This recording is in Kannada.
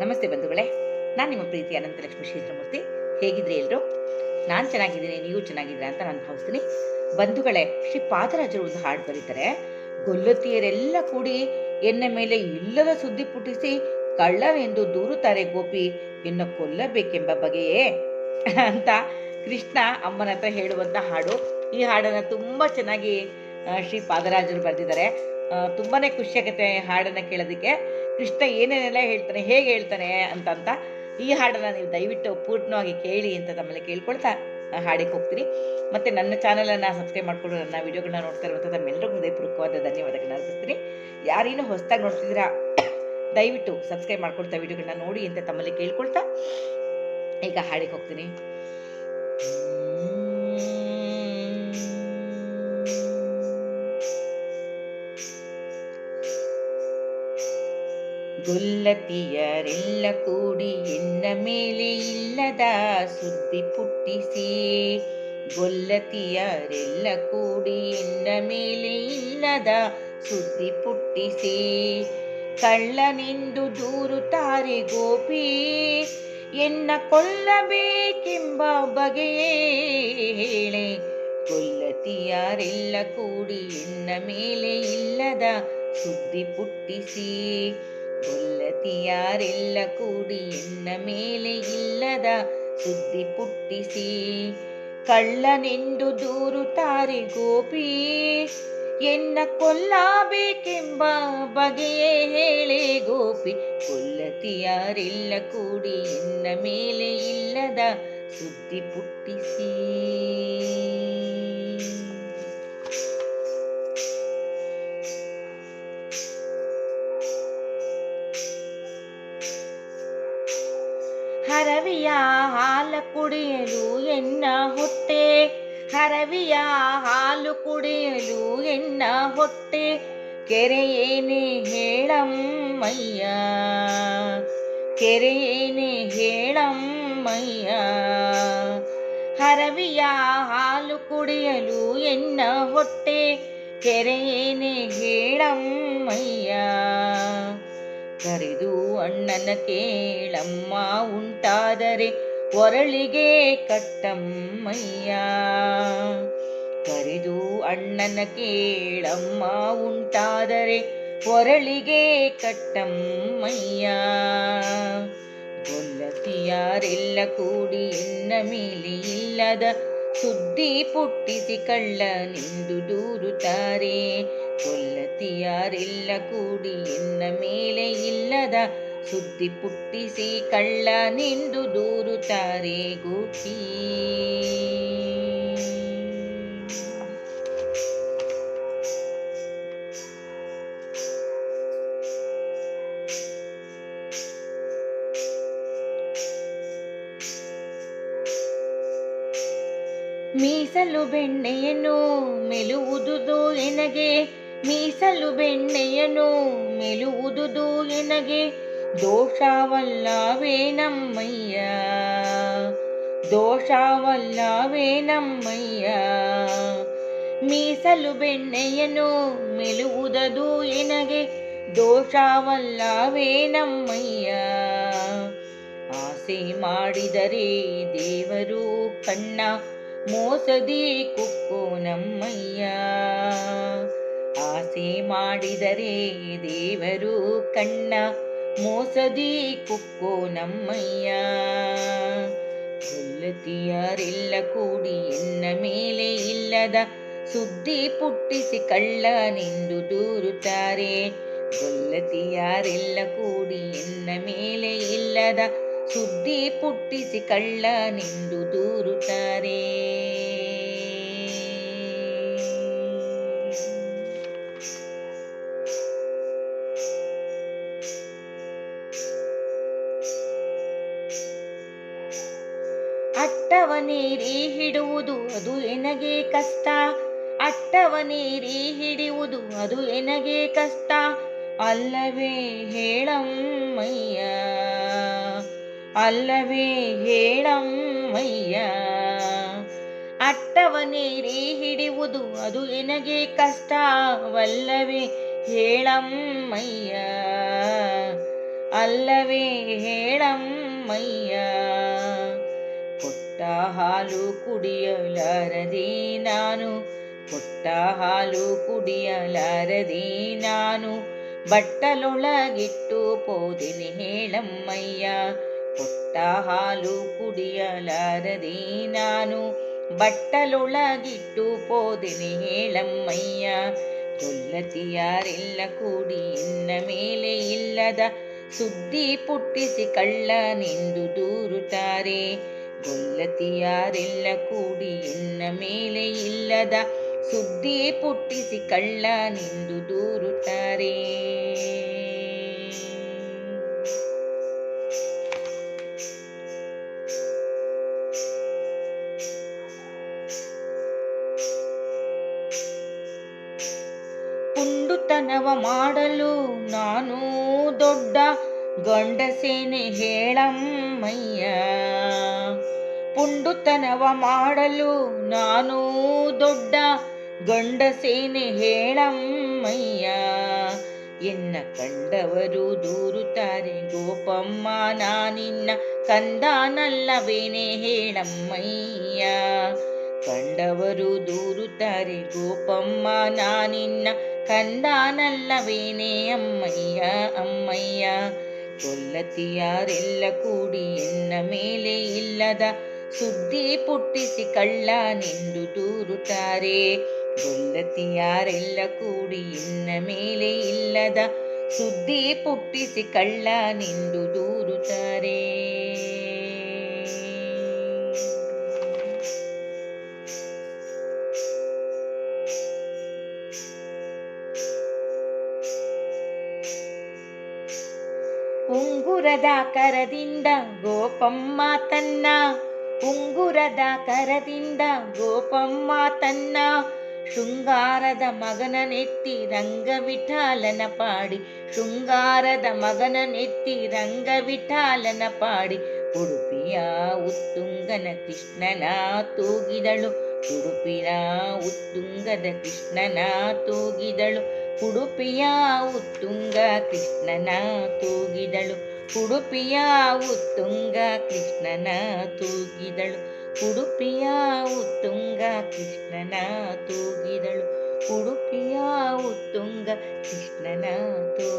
ನಮಸ್ತೆ ಬಂಧುಗಳೇ. ನಾನು ನಿಮ್ಮ ಪ್ರೀತಿ ಅನಂತಲಕ್ಷ್ಮಿ ಶ್ರೀಧರಮೂರ್ತಿ ಹೇಗಿದ್ರಿ ಎಲ್ಲರೂ ನಾನು ಚೆನ್ನಾಗಿದ್ದೀನಿ, ನೀವು ಚೆನ್ನಾಗಿದ್ದೀರಾ ಅಂತ ನಾನು ಭಾವಿಸ್ತೀನಿ. ಬಂಧುಗಳೇ, ಶ್ರೀ ಪಾದರಾಜರು ಒಂದು ಹಾಡು ಬರೀತಾರೆ. ಗೊಲ್ಲತಿಯರೆಲ್ಲ ಕೂಡಿ ಎನ್ನ ಮೇಲೆ ಇಲ್ಲದ ಸುದ್ದಿ ಪುಟ್ಟಿಸಿ ಕಳ್ಳವೆಂದು ದೂರುತ್ತಾರೆ ಗೋಪಿ, ಎನ್ನ ಕೊಲ್ಲಬೇಕೆಂಬ ಬಗೆಯೇ ಅಂತ ಕೃಷ್ಣ ಅಮ್ಮನ ಹತ್ರ ಹೇಳುವಂತ ಹಾಡು. ಈ ಹಾಡನ್ನ ತುಂಬಾ ಚೆನ್ನಾಗಿ ಶ್ರೀ ಪಾದರಾಜರು ಬರೆದಿದ್ದಾರೆ. ತುಂಬಾನೇ ಖುಷಿಯಾಗುತ್ತೆ ಹಾಡನ್ನ ಕೇಳೋದಕ್ಕೆ. ಕೃಷ್ಣ ಏನೇನೆಲ್ಲ ಹೇಳ್ತಾನೆ, ಹೇಗೆ ಹೇಳ್ತಾನೆ ಅಂತ ಅಂತ ಈ ಹಾಡನ್ನು ನೀವು ದಯವಿಟ್ಟು ಪೂರ್ಣವಾಗಿ ಕೇಳಿ ಅಂತ ತಮ್ಮಲ್ಲಿ ಕೇಳ್ಕೊಳ್ತಾ ಹಾಡಿಗೆ ಹೋಗ್ತೀನಿ. ಮತ್ತೆ ನನ್ನ ಚಾನಲನ್ನು ಸಬ್ಸ್ಕ್ರೈಬ್ ಮಾಡ್ಕೊಂಡು ನನ್ನ ವಿಡಿಯೋಗಳನ್ನ ನೋಡ್ತಾ ಇರುವಂಥ ತಮ್ಮೆಲ್ಲರಿಗೂ ಹೃದಯಪೂರ್ವಕವಾದ ಧನ್ಯವಾದಗಳನ್ನ ಅರ್ಪಿಸ್ತೀನಿ. ಯಾರೇನು ಹೊಸದಾಗಿ ನೋಡ್ತಿದ್ದೀರಾ, ದಯವಿಟ್ಟು ಸಬ್ಸ್ಕ್ರೈಬ್ ಮಾಡ್ಕೊಳ್ತಾ ವಿಡಿಯೋಗಳನ್ನ ನೋಡಿ ಅಂತ ತಮ್ಮಲ್ಲಿ ಕೇಳ್ಕೊಳ್ತಾ ಈಗ ಹಾಡಿಗೆ ಹೋಗ್ತೀನಿ. ಗೊಲ್ಲತಿಯರೆಲ್ಲ ಕೂಡಿ ಎನ್ನ ಮೇಲೆ ಇಲ್ಲದ ಸುದ್ದಿ ಪುಟ್ಟಿಸಿ. ಗೊಲ್ಲತಿಯರೆಲ್ಲ ಕೂಡಿ ಎನ್ನ ಮೇಲೆ ಇಲ್ಲದ ಸುದ್ದಿ ಪುಟ್ಟಿಸಿ. ಕಳ್ಳನೆಂದು ದೂರುತ್ತಾರೆ ಗೋಪಿ, ಎನ್ನ ಕೊಲ್ಲಬೇಕೆಂಬ ಬಗೆಯೇ ಹೇಳೆ. ಕೊಲ್ಲತಿಯಾರೆಲ್ಲ ಕೂಡಿ ಎನ್ನ ಮೇಲೆ ಇಲ್ಲದ ಸುದ್ದಿ ಪುಟ್ಟಿಸಿ. ಕೊಲ್ಲತಿಯಾರೆಲ್ಲ ಕೂಡಿ ಎನ್ನ ಮೇಲೆ ಇಲ್ಲದ ಸುದ್ದಿ ಪುಟ್ಟಿಸಿ ಕಳ್ಳನೆಂದು ದೂರುತ್ತಾರೆ ಗೋಪಿ ಎನ್ನ ಕೊಲ್ಲಬೇಕೆಂಬ ಬಗೆಯೇ ಹೇಳಿ ಗೋಪಿ ಕೊಲ್ಲತಿಯಾರೆಲ್ಲ ಕೂಡಿ ಎನ್ನ ಮೇಲೆ ಇಲ್ಲದ ಸುದ್ದಿ ಪುಟ್ಟಿಸಿ ಹರವಿಯ ಹಾಲ ಕುಡಿಯಲು ಎನ್ನ ಹೊಟ್ಟೆ? ಹರವಿಯ ಹಾಲು ಕುಡಿಯಲು ಎನ್ನ ಹೊಟ್ಟೆ? ಕೆರೆಯೇನೆ ಹೇಳಮ್ಮಯ್ಯ ಕೆರೆಯೇನೆ ಹೇಳಮ್ಮಯ್ಯ ಹರವಿಯ ಹಾಲು ಕುಡಿಯಲು ಎನ್ನ ಹೊಟ್ಟೆ? ಕೆರೆಯೇನೆ ಹೇಳಮ್ಮಯ್ಯ ಕರೆದು, ಅಣ್ಣನ ಕೇಳಮ್ಮ, ಉಂಟಾದರೆ ಒರಳಿಗೆ ಕಟ್ಟಮ್ಮಯ್ಯ. ಕರೆದು, ಅಣ್ಣನ ಕೇಳಮ್ಮ, ಉಂಟಾದರೆ ಒರಳಿಗೆ ಕಟ್ಟಮ್ಮಯ್ಯ. ಗೊಲ್ಲತಿಯಾರೆಲ್ಲ ಕೂಡಿ ಎನ್ನ ಮೇಲೆ ಇಲ್ಲದ ಸುದ್ದಿ ಪುಟ್ಟಿಸಿ ಕಳ್ಳನೆಂದು ದೂರುತ್ತಾರೆ. ಕೊಲ್ಲತಿಯಾರೆಲ್ಲ ಕೂಡಿ ಎನ್ನ ಮೇಲೆ ಇಲ್ಲದ ಸುದ್ದಿ ಪುಟ್ಟಿಸಿ ಕಳ್ಳ ನಿಂದು ದೂರುತ್ತಾರೆ ಗೋಪಿ ಮೀಸಲು ಬೆಣ್ಣೆಯನ್ನು ಮೆಲುವುದುದು ಎನಗೆ ಮೀಸಲು ಬೆಣ್ಣೆಯನು ಮೆಲುವುದುದು ಎನಗೆ? ದೋಷವಲ್ಲವೇ ನಮ್ಮಯ್ಯ. ದೋಷವಲ್ಲವೇ ನಮ್ಮಯ್ಯ. ಮೀಸಲು ಬೆಣ್ಣೆಯನು ಮೆಲುವುದದು ಎನಗೆ? ದೋಷವಲ್ಲವೇ ನಮ್ಮಯ್ಯ. ಆಸೆ ಮಾಡಿದರೆ ದೇವರು ಕಣ್ಣ ಮೋಸದಿ ಕುಕ್ಕು ನಮ್ಮಯ್ಯ. ಆಸೆ ಮಾಡಿದರೆ ದೇವರು ಕಣ್ಣ ಮೋಸದಿ ಕುಕ್ಕೋ ನಮ್ಮಯ್ಯ. ಕೊಲ್ಲತಿಯರೆಲ್ಲ ಕೂಡಿ ಎನ್ನ ಮೇಲೆ ಇಲ್ಲದ ಸುದ್ದಿ ಪುಟ್ಟಿಸಿ ಕಳ್ಳ ನಿಂದು ದೂರುತ್ತಾರೆ. ಕೊಲ್ಲತಿಯಾರೆಲ್ಲ ಕೂಡಿ ಎನ್ನ ಮೇಲೆ ಇಲ್ಲದ ಸುದ್ದಿ ಪುಟ್ಟಿಸಿ ಕಳ್ಳ ನಿಂದು ದೂರುತ್ತಾರೆ. ಅಟ್ಟವನೇರಿ ಹಿಡುವುದು ಅದು ಎನಗೆ ಕಷ್ಟ? ಅಟ್ಟವ ನೀರಿ ಹಿಡಿಯುವುದು ಅದು ಎನಗೆ ಕಷ್ಟ? ಅಲ್ಲವೇ ಹೇಳಮ್ಮಯ್ಯ ಅಲ್ಲವೇ ಹೇಳಮ್ಮಯ್ಯ. ಅಟ್ಟವನೇರಿ ಹಿಡಿಯುವುದು ಅದು ಎನಗೆ ಕಷ್ಟವಲ್ಲವೇ ಹೇಳಮ್ಮಯ್ಯ, ಅಲ್ಲವೇ ಹೇಳಮ್ಮಯ್ಯ. ಹಾಲು ಕುಡಿಯಲಾರದೆ ನಾನು, ಕೊಟ್ಟ ಹಾಲು ಕುಡಿಯಲಾರದೆ ನಾನು, ಬಟ್ಟಲೊಳಗಿಟ್ಟು ಪೋದಿನಿ ಹೇಳಮ್ಮಯ್ಯ, ಕೊಟ್ಟ ಹಾಲು ಕುಡಿಯಲಾರದೆ ನಾನು, ಬಟ್ಟಲೊಳಗಿಟ್ಟು ಪೋದಿನಿ ಹೇಳಮ್ಮಯ್ಯ ಯಾರೆಲ್ಲ ಕೂಡಿ ಇನ್ನ ಮೇಲೆ ಇಲ್ಲದ ಸುದ್ದಿ ಪುಟ್ಟಿಸಿ ಕಳ್ಳನೆಂದು ದೂರುತ್ತಾರೆ ಗೊಲ್ಲತಿಯಾರೆಲ್ಲ ಕೂಡಿ ಎನ್ನ ಮೇಲೆ ಇಲ್ಲದ ಸುದ್ದಿ ಪುಟ್ಟಿಸಿ ಕಳ್ಳನೆಂದು ದೂರುತ್ತಾರೆ ಪುಂಡುತನವ ಮಾಡಲು ನಾನು ದೊಡ್ಡ ಗಂಡಸೇನೆ ಹೇಳಮ್ಮಯ್ಯ ಪುಂಡುತನವ ಮಾಡಲು ನಾನು ದೊಡ್ಡ ಗಂಡಸೇನೆ ಹೇಳಮ್ಮಯ್ಯ. ಎನ್ನ ಕಂಡವರು ದೂರುತ್ತಾರೆ, ಗೋಪಮ್ಮ ನಾನಿನ್ನ ಕಂದಾನಲ್ಲವೇನೆ ಹೇಳಮ್ಮಯ್ಯ. ಕಂಡವರು ದೂರುತ್ತಾರೆ, ಗೋಪಮ್ಮ ನಾನಿನ್ನ ಕಂದಾನಲ್ಲವೇನೆ ಅಮ್ಮಯ್ಯ ಅಮ್ಮಯ್ಯ. ಕೊಲ್ಲತಿಯಾರೆಲ್ಲ ಕೂಡಿ ಎನ್ನ ಮೇಲೆ ಇಲ್ಲದ ಸುದ್ದಿ ಪುಟ್ಟಿಸಿ ಕಳ್ಳನೆಂದು ದೂರುತ್ತಾರೆ ಗೊಲ್ಲತಿಯಾರೆಲ್ಲ ಕೂಡಿ ಇನ್ನ ಮೇಲೆ ಇಲ್ಲದ ಸುದ್ದಿ ಪುಟ್ಟಿಸಿ ಕಳ್ಳನೆಂದು ದೂರುತ್ತಾರೆ ಉಂಗುರದ ಕರದಿಂದ ಗೋಪಮ್ಮ ತನ್ನ ಉಂಗುರದ ಕರದಿಂದ ಗೋಪಮ್ಮ ತನ್ನ ಶೃಂಗಾರದ ಮಗನ ನೆತ್ತಿ ರಂಗವಿಠಾಲನ ಪಾಡಿ. ಶೃಂಗಾರದ ಮಗನ ನೆತ್ತಿ ರಂಗವಿಠಾಲನ ಪಾಡಿ. ಉಡುಪಿಯ ಉತ್ತುಂಗನ ಕೃಷ್ಣನ ತೂಗಿದಳು. ಉಡುಪಿನ ಉತ್ತುಂಗದ ಕೃಷ್ಣನ ತೂಗಿದಳು. ಉಡುಪಿಯ ಉತ್ತುಂಗ ಕೃಷ್ಣನ ತೂಗಿದಳು. ಉಡುಪಿಯ ಉತ್ತುಂಗ ಕೃಷ್ಣನ ತೂಗಿದಳು. ಉಡುಪಿಯ ಉತ್ತುಂಗ ಕೃಷ್ಣನ ತೂಗಿದಳು. ಉಡುಪಿಯ ಉತ್ತುಂಗ ಕೃಷ್ಣನ ತೂ